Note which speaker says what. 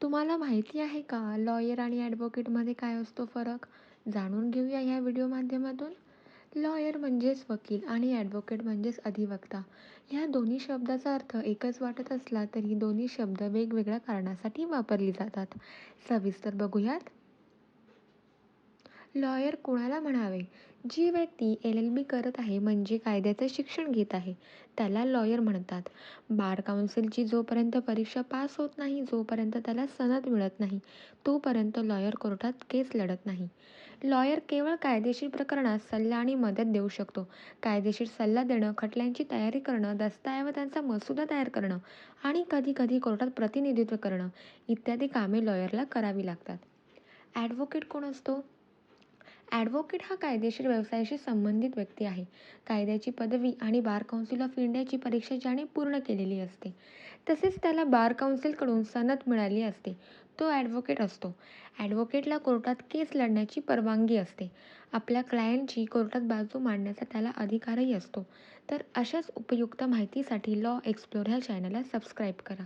Speaker 1: तुम्हाला माहिती आहे का लॉयर आणि ॲडव्होकेटमध्ये काय असतो फरक? जाणून घेऊया ह्या व्हिडिओ माध्यमातून. लॉयर म्हणजेच वकील आणि ॲडव्होकेट म्हणजेच अधिवक्ता. ह्या दोन्ही शब्दाचा अर्थ एकच वाटत असला तरी दोन्ही शब्द वेगवेगळ्या कारणासाठी वापरली जातात. सविस्तर बघूयात. लॉयर कोणाला म्हणावे? जी व्यक्ती एल एल बी करत आहे म्हणजे कायद्याचं शिक्षण घेत आहे. त्याला लॉयर म्हणतात. बार काउन्सिलची जोपर्यंत परीक्षा पास होत नाही जोपर्यंत त्याला सनद मिळत नाही तोपर्यंत लॉयर कोर्टात केस लढत नाही. लॉयर केवळ कायदेशीर प्रकरणात सल्ला आणि मदत देऊ शकतो. कायदेशीर सल्ला देणं खटल्यांची तयारी करणं दस्तऐवजांचा मसुदा तयार करणं आणि कधीकधी कोर्टात प्रतिनिधित्व करणं इत्यादी कामे लॉयरला करावी लागतात. ॲडव्होकेट कोण असतो? ॲडव्होकेट हा कायदेशीर व्यवसायाशी संबंधित व्यक्ती आहे. कायद्याची पदवी आणि बार काउन्सिल ऑफ इंडियाची परीक्षा ज्याने पूर्ण केलेली असते तसेच त्याला बार काउन्सिलकडून सनद मिळाली असते. तो ॲडव्होकेट असतो. ॲडव्होकेटला कोर्टात केस लढण्याची परवानगी असते. आपल्या क्लायंटची कोर्टात बाजू मांडण्याचा त्याला अधिकारही असतो. तर अशाच उपयुक्त माहितीसाठी लॉ एक्सप्लोर ह्या चॅनलला सबस्क्राईब करा.